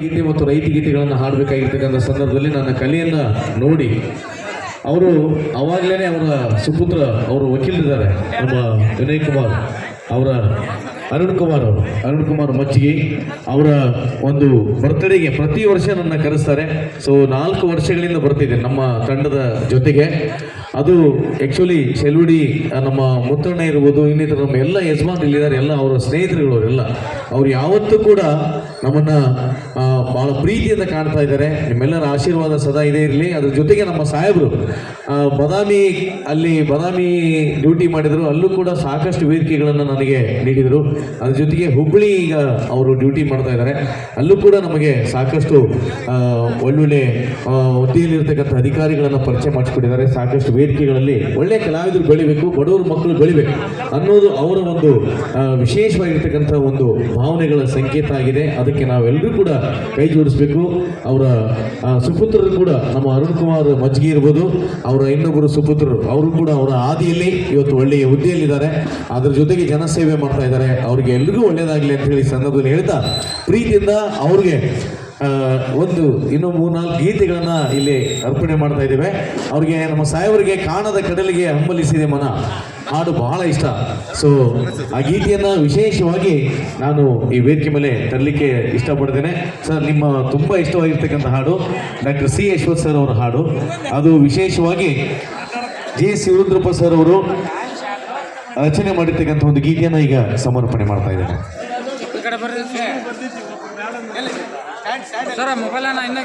ಗೀತೆ ಮತ್ತು ರೈತ ಗೀತೆಗಳನ್ನು ಹಾಡಬೇಕಾಗಿರ್ತಕ್ಕಂಥ ಸಂದರ್ಭದಲ್ಲಿ ನನ್ನ ಕಲೆಯನ್ನು ನೋಡಿ, ಅವರು ಅವಾಗಲೇ ಅವರ ಸುಪುತ್ರ, ಅವರು ವಕೀಲರಿದ್ದಾರೆ, ನಮ್ಮ ವಿನಯ್ ಕುಮಾರ್ ಅವರ, ಅರುಣ್ ಕುಮಾರ್ ಅವರು. ಅರುಣ್ ಕುಮಾರ್ ಮಚ್ಚಿಗೆ ಅವರ ಒಂದು ಬರ್ತ್ಡೇಗೆ ಪ್ರತಿ ವರ್ಷ ನನ್ನ ಕರೆಸ್ತಾರೆ. ಸೊ ನಾಲ್ಕು ವರ್ಷಗಳಿಂದ ಬರ್ತಿದೆ ನಮ್ಮ ತಂಡದ ಜೊತೆಗೆ. ಅದು ಆ್ಯಕ್ಚುಲಿ ಶೆಲ್ವಿಡಿ, ನಮ್ಮ ಮುತ್ತಣ್ಣ ಇರ್ಬೋದು ಇನ್ನಿತರ ನಮ್ಮ ಎಲ್ಲ ಯಜಮಾನ್ ಇಲ್ಲಿದ್ದಾರೆ, ಎಲ್ಲ ಅವರ ಸ್ನೇಹಿತರುಗಳು ಎಲ್ಲ ಅವ್ರು ಯಾವತ್ತೂ ಕೂಡ ನಮ್ಮನ್ನ ಬಹಳ ಪ್ರೀತಿಯಿಂದ ಕಾಣ್ತಾ ಇದ್ದಾರೆ. ನಿಮ್ಮೆಲ್ಲರ ಆಶೀರ್ವಾದ ಸದಾ ಇದೇ ಇರಲಿ. ಅದ್ರ ಜೊತೆಗೆ ನಮ್ಮ ಸಾಹೇಬರು ಬದಾಮಿ ಅಲ್ಲಿ ಬದಾಮಿ ಡ್ಯೂಟಿ ಮಾಡಿದ್ರು. ಅಲ್ಲೂ ಕೂಡ ಸಾಕಷ್ಟು ವೇದಿಕೆಗಳನ್ನು ನನಗೆ ನೀಡಿದರು. ಅದ್ರ ಜೊತೆಗೆ ಹುಬ್ಬಳ್ಳಿ ಈಗ ಅವರು ಡ್ಯೂಟಿ ಮಾಡ್ತಾ ಇದ್ದಾರೆ. ಅಲ್ಲೂ ಕೂಡ ನಮಗೆ ಸಾಕಷ್ಟು ಒಳ್ಳೊಳ್ಳೆ ಆ, ಹುದ್ದೆಯಲ್ಲಿರ್ತಕ್ಕಂಥ ಅಧಿಕಾರಿಗಳನ್ನು ಪರಿಚಯ ಮಾಡಿಸ್ಕೊಟ್ಟಿದ್ದಾರೆ. ಸಾಕಷ್ಟು ವೇದಿಕೆಗಳಲ್ಲಿ ಒಳ್ಳೆ ಕಲಾವಿದರು ಬೆಳಿಬೇಕು ಬಡವರು ಮಕ್ಕಳು ಬೆಳಿಬೇಕು ಅನ್ನೋದು ಅವರ ಒಂದು ವಿಶೇಷವಾಗಿರ್ತಕ್ಕಂಥ ಒಂದು ಭಾವನೆಗಳ ಸಂಕೇತ ಆಗಿದೆ. ಅದಕ್ಕೆ ನಾವೆಲ್ಲರೂ ಕೂಡ ಕೈ ಜೋಡಿಸ್ಬೇಕು. ಅವರ ಸುಪುತ್ರರು ಕೂಡ, ನಮ್ಮ ಅರುಣ್ ಕುಮಾರ್ ಮಜ್ಗಿ ಇರ್ಬೋದು, ಅವರ ಇನ್ನೊಬ್ಬರು ಸುಪುತ್ರರು, ಅವರು ಕೂಡ ಅವರ ಆದಿಯಲ್ಲಿ ಇವತ್ತು ಒಳ್ಳೆಯ ಹುದ್ದೆಯಲ್ಲಿದ್ದಾರೆ. ಅದ್ರ ಜೊತೆಗೆ ಜನಸೇವೆ ಮಾಡ್ತಾ ಇದ್ದಾರೆ. ಅವ್ರಿಗೆ ಎಲ್ರಿಗೂ ಒಳ್ಳೇದಾಗಲಿ ಅಂತ ಹೇಳಿ ಸಂದರ್ಭದಲ್ಲಿ ಹೇಳ್ತಾ, ಪ್ರೀತಿಯಿಂದ ಅವ್ರಿಗೆ ಒಂದು, ಇನ್ನು ಮೂರ್ನಾಲ್ಕು ಗೀತೆಗಳನ್ನ ಇಲ್ಲಿ ಅರ್ಪಣೆ ಮಾಡ್ತಾ ಇದ್ದೇವೆ. ಅವ್ರಿಗೆ ನಮ್ಮ ಸಾಯವರಿಗೆ ಕಾಣದ ಕಡಲಿಗೆ ಹಂಬಲಿಸಿದೆ ಮನ. ಹಾಡು ಬಹಳ ಇಷ್ಟ. ಸೊ ಆ ಗೀತೆಯನ್ನ ವಿಶೇಷವಾಗಿ ನಾನು ಈ ವೇದಿಕೆ ಮೇಲೆ ತರಲಿಕ್ಕೆ ಇಷ್ಟಪಡ್ತೇನೆ. ಸರ್ ನಿಮ್ಮ ತುಂಬ ಇಷ್ಟವಾಗಿರ್ತಕ್ಕಂಥ ಹಾಡು, ಡಾಕ್ಟರ್ ಸಿ ಯಶ್ವತ್ ಸರ್ ಅವರ ಹಾಡು. ಅದು ವಿಶೇಷವಾಗಿ ಜೆ ಶಿವರುದ್ರಪ್ಪ ಸರ್ ಅವರು ರಚನೆ ಮಾಡಿರ್ತಕ್ಕಂಥ ಒಂದು ಗೀತೆಯನ್ನ ಈಗ ಸಮರ್ಪಣೆ ಮಾಡ್ತಾ ಬರ್ರಿ. ಸರ್ ಮೊಬೈಲ್ ಅನ್ನ ಇನ್ನೂ